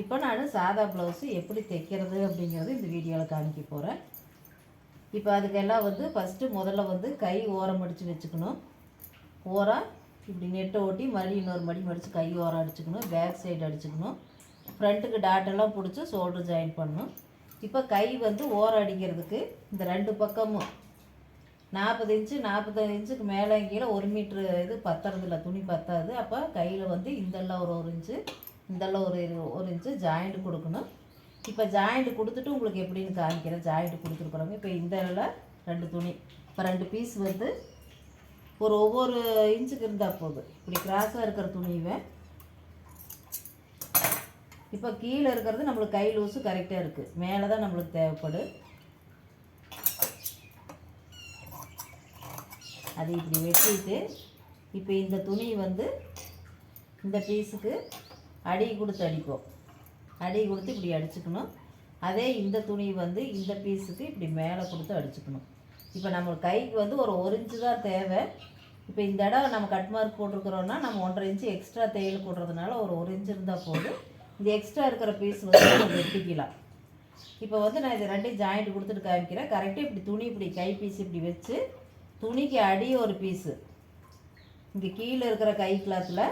இப்போ நான் சாதா ப்ளவுஸு எப்படி தைக்கிறது அப்படிங்கிறது இந்த வீடியோவில் காமிக்க போகிறேன் இப்போ அதுக்கெல்லாம் வந்து ஃபஸ்ட்டு முதல்ல வந்து கை ஓரம் அடித்து வச்சுக்கணும். ஓரம் இப்படி நெட்டை ஓட்டி மறுபடியும் இன்னொரு மடி மடித்து கை ஓரம் அடிச்சுக்கணும். Back side அடிச்சுக்கணும். ஃப்ரண்ட்டுக்கு டாட்டெல்லாம் பிடிச்சி ஷோல்டர் ஜாயின் பண்ணணும். இப்போ கை வந்து ஓரம் அடிக்கிறதுக்கு இந்த ரெண்டு பக்கமும் நாற்பது இன்ச்சு நாற்பத்தஞ்சு இன்ச்சுக்கு மேலே கீழே ஒரு மீட்ரு இது பத்துறதில்ல. துணி பத்தாது. அப்போ கையில் வந்து இந்தெல்லாம் ஒரு ஒரு இன்ச்சு இந்தெல்லாம் ஒரு ஒரு இன்ச்சு ஜாயிண்ட் கொடுக்கணும். இப்போ ஜாயிண்ட் கொடுத்துட்டு உங்களுக்கு எப்படின்னு காமிக்கிறேன். ஜாயிண்ட் கொடுத்துருக்குறோங்க இப்போ இந்த இடத்துல ரெண்டு துணி இப்போ ரெண்டு பீஸ் வந்து ஒரு ஒவ்வொரு இன்ச்சுக்கு இருந்தால் போதும். இப்படி கிராஸாக இருக்கிற துணிவை இப்போ கீழே இருக்கிறது நம்மளுக்கு கை லூஸு கரெக்டாக இருக்குது மேலே தான் நம்மளுக்கு தேவைப்படும் அதை இப்படி வெட்டிட்டு இப்போ இந்த துணி வந்து இந்த பீஸுக்கு அடி கொடுத்து அடிப்போம் அடி கொடுத்து இப்படி அடிச்சுக்கணும். அதே இந்த துணி வந்து இந்த பீஸுக்கு இப்படி மேலே கொடுத்து அடிச்சுக்கணும். இப்போ நம்ம கைக்கு வந்து ஒரு ஒரு இன்ச்சு தான் தேவை. இப்போ இந்த இடம் நம்ம கட் மார்க் போட்டிருக்கிறோன்னா நம்ம ஒன்றரை இன்ச்சு எக்ஸ்ட்ரா தையல் போடுறதுனால ஒரு ஒரு இன்ச்சு இருந்தால் போதும். இந்த எக்ஸ்ட்ரா இருக்கிற பீஸ் வந்து நம்ம வெட்டிக்கலாம். இப்போ வந்து நான் இது ரெண்டையும் ஜாயிண்ட் கொடுத்துட்டு காமிக்கிறேன். கரெக்டாக இப்படி துணி இப்படி கை பீஸ் இப்படி வச்சு துணிக்கு அடி ஒரு பீஸு இங்கே கீழே இருக்கிற கை கிளாத்தில்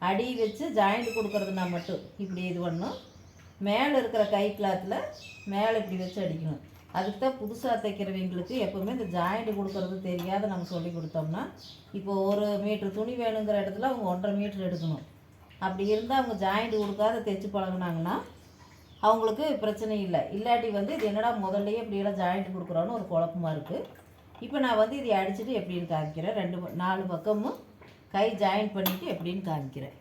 அடி வச்சு ஜாயிண்ட் கொடுக்கறதுனா மட்டும். இப்படி இது பண்ணணும் மேலே இருக்கிற கை கிளாத்தில் மேலே இப்படி வச்சு அடிக்கணும். அதுக்கு தான் புதுசாக தைக்கிறவங்களுக்கு எப்போவுமே இந்த ஜாயிண்ட் கொடுக்கறது தெரியாத நம்ம சொல்லி கொடுத்தோம்னா இப்போ ஒரு மீட்ரு துணி வேணுங்கிற இடத்துல அவங்க ஒன்றரை மீட்ரு எடுக்கணும். அப்படி இருந்தால் அவங்க ஜாயிண்ட் கொடுக்காத தைச்சு பழகினாங்கன்னா அவங்களுக்கு பிரச்சனை இல்லை. இல்லாட்டி வந்து இது என்னடா முதல்லையே இப்படியெல்லாம் ஜாயிண்ட் கொடுக்குறோன்னு ஒரு குழப்பமா இருக்குது இப்போ நான் வந்து இதை அடிச்சுட்டு எப்படின்னு காமிக்கிறேன். ரெண்டு ப- நாலு பக்கமும் கை ஜாயின் பண்ணிவிட்டு எப்படின்னு காமிக்கிறேன்